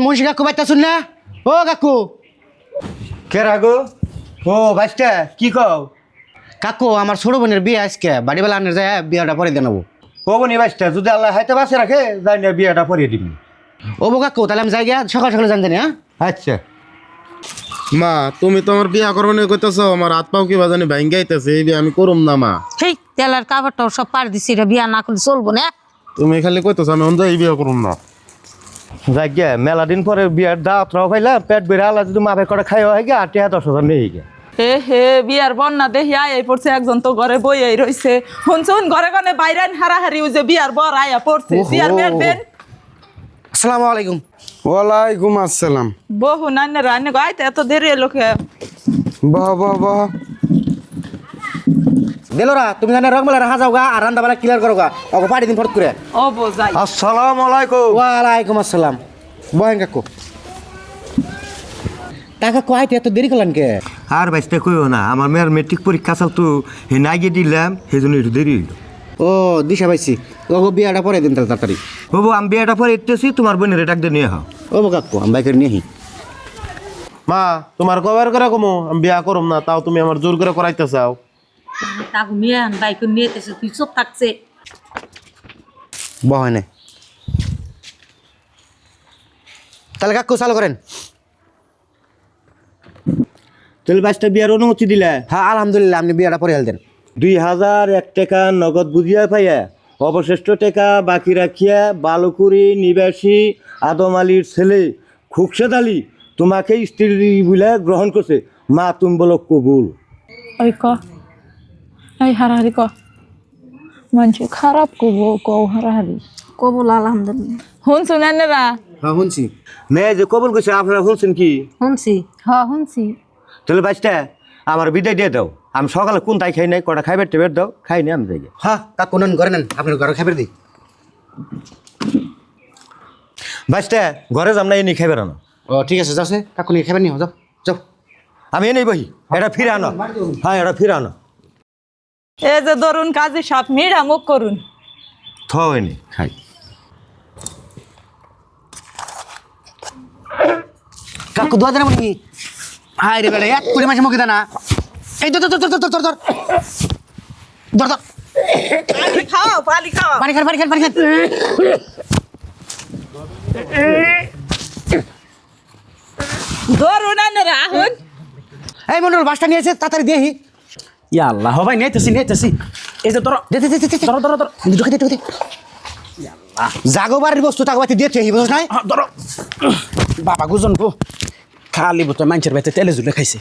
মুন্সি কাকু বাইতে শুন না? ও কাকু। কে রাগো? ও বাইসটা কি কও? কাকু আমার ছোট বোনের বিয়ে আজকে। বাড়ি বেলা আনে যায় বিয়েটা পরে দিয়ে নেব। ও বনি বাইসটা যদি আল্লাহ হাইতে বাসে রাখে যাই না বিয়েটা পরিয়ে দিবি। ও বো কাকু তাহলে আমি যাই গিয়া সকাল সকালে জানতে হ্যাঁ? আচ্ছা। মা তুমি তো আমার বিয়া করব না কইতেছ আমার হাত পাও কি বাজানি ভাঙ্গে আইতেছে এই বিয়া আমি করুম না মা। সেই তেলার কাপড়টাও সব পার দিছি রে বিয়া না করলে চলবো না তুমি খালি কইতেছ আমি অন্ধ এই বিয়া করুম না। যাই গে মেলা দিন পরে বিয়ের দাওয়াত রাও পাইলাম পেট বেড়ে আল্লাহ যদি মাপে করে খাই হয় গে আর টিয়া দশ হাজার নেই গে হে হে বিয়ার বন্যা দেখি আয় পড়ছে একজন তো ঘরে বই এই রইছে। শুনছুন ঘরে ঘরে বাইরে হারাহারি ওই যে বিয়ার বর আয়া পড়ছে। বিয়ার মেয়ের বেন আসসালামু আলাইকুম। ওয়ালাইকুম আসসালাম। বহু নান্য রান্না আইতে এত দেরি এলো কে? বাহ বাহ বাহ। দিলরা তুমি জানে রং বেলা রাখা যাও গা আর রান্না বেলা ক্লিয়ার করো গা ওকে পাড়ি দিন ফট করে ও আসসালাম আলাইকুম ওয়ালাইকুম আসসালাম। বহেন কাকু। তা কাকু আইতে এত দেরি করলেন কে? আর বাইসটা কইও না আমার মেয়ের মেট্রিক পরীক্ষা চাল তো হে নাই গিয়ে দিলাম সেই জন্য একটু দেরি হইল। ও দিশা পাইছি। ওকে বিয়েটা পরে দিন তাড়াতাড়ি। বাবু আমি বিয়েটা পরে ইতেছি তোমার বোনের ডাক দিয়ে নিয়ে হও ও কাকু আমি বাইকের নিয়ে। মা তোমার কবার করে কমো আমি বিয়া করুম না তাও তুমি আমার জোর করে করাইতে চাও। তাকে মেয়ে নিয়ে তুই থাকছে তাহলে কাকু চালু করেন তাহলে বাইসটা বিয়ার অনুমতি দিলা হ্যাঁ আলহামদুলিল্লাহ আপনি বিয়েটা পরে দুই হাজার এক টাকা নগদ বুঝিয়া পাইয়া অবশিষ্ট টাকা বাকি রাখিয়া বালুকুরি নিবাসী আদম আলীর ছেলে খুকশেদ আলী তোমাকে স্ত্রী বলে গ্রহণ করছে মা তুমি বলো কবুল এই হারাহারি ক। মানুষ খারাপ কব কও হারাহারি। কবুল আলহামদুলিল্লাহ। শুনছুন নান্যরা হ্যাঁ শুনছি। মেয়ে যে কবুল করছে আপনারা শুনছেন কি? শুনছি। হ শুনছি। তাহলে বাইসটা আমার বিদায় দিয়ে দাও। আমি সকালে কোন তাই খাই নাই কটা খাইবার টেবের দাও খাই নি আমি যাই। হ্যাঁ কাকু নেন ঘরে নেন আপনার ঘরে খাবার দিই। বাইসটা ঘরে যাম না এনে খাইবার আনো। ও ঠিক আছে যাও সে কাকু নিয়ে খাবার নিও যাও যাও। আমি এনেই বহি এটা ফিরে আনো। হ্যাঁ এটা ফিরে আনো। এই যে ধরুন কাজে সাপ মিড়া মুখ করুন। থ এনে খাই। কাকু দোয়া দেন নাকি হাই রে বেড়ে এক কুড়ি মাসে মুখে দেনা। এই ধর ধর ধর ধর ধর ধর ধর। ধর ধর। পানি খাও পানি খাও। পানি খান পানি খান পানি খান। ধরুন আহুন। এই মন্ডল বাসটা নিয়েছে তাড়াতাড়ি দিয়ে ইয়া আল্লাহ ভাই নিয়েতেছি নিয়েতেছি এই যে ধরো দে দে দে দে ধরো ধরো ধরো ঢুকে দে ঢুকে দে জাগোবারের বস্তু তাগবাতি দিয়ে তুই বুঝছ নাই ধরো বাবা গুজন গো খালি বোতল মানুষের বাড়িতে তেলে জুলে খাইছে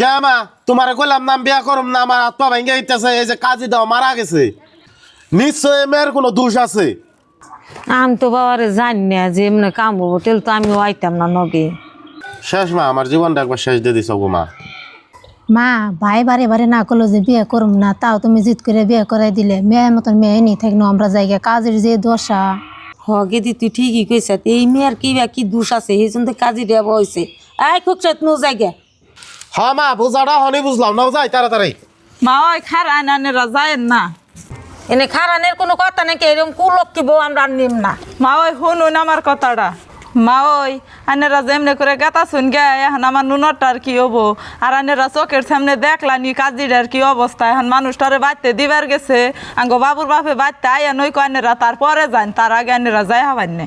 কে মা তোমার কইলাম না আমি বিয়া করুম না আমার হাত পা ভাঙ্গে আইতেছে এই যে কাজী দাও মারা গেছে নিশ্চয় মেয়ের কোনো দোষ আছে আমি তো বাবারে জানি না যে এমনি কাম করব তাহলে তো আমিও আইতাম না নগে শেষ মা আমার জীবনটা একবার শেষ দিয়ে দিছ গো মা। মা ভাই বারে বারে না করল যে বিয়ে করুম না তাও তুমি জিদ করে বিয়ে করাই দিলে। মেয়ের মতন মেয়ে নেই থাকল আমরা জায়গা কাজের যে দশা। হগে দি তুই ঠিকই কইস এই মেয়ের কি বা কি দোষ আছে? এই জন্য কাজী হয়েছে আই খুব চাই নো জায়গা। হ্যাঁ মা বুঝাটা হনি বুঝলাম না যাই তাড়াতাড়ি। মা ওই খারায় নান্যরা যায়েন না। এনে খারানের কোনো কথা নাকি এরকম কুলক্ষী বউ আমরা আর নিম না। মা ওই শুনুন আমার কথাটা। মা ওই আনেরা যেমনি করে গাতা শুন গে, এখন আমার নুনরটার কি হব? আর আনেরা চোখের সামনে দেখলানি কাজিটার কি অবস্থা। এখন মানুষটারে বাঁচতে দিবার গেছে, আঙ্গো বাবুর বাপে বাঁচতে আয়া নই কনেরা তারপরে যান তার আগে আনেরা যায় হবান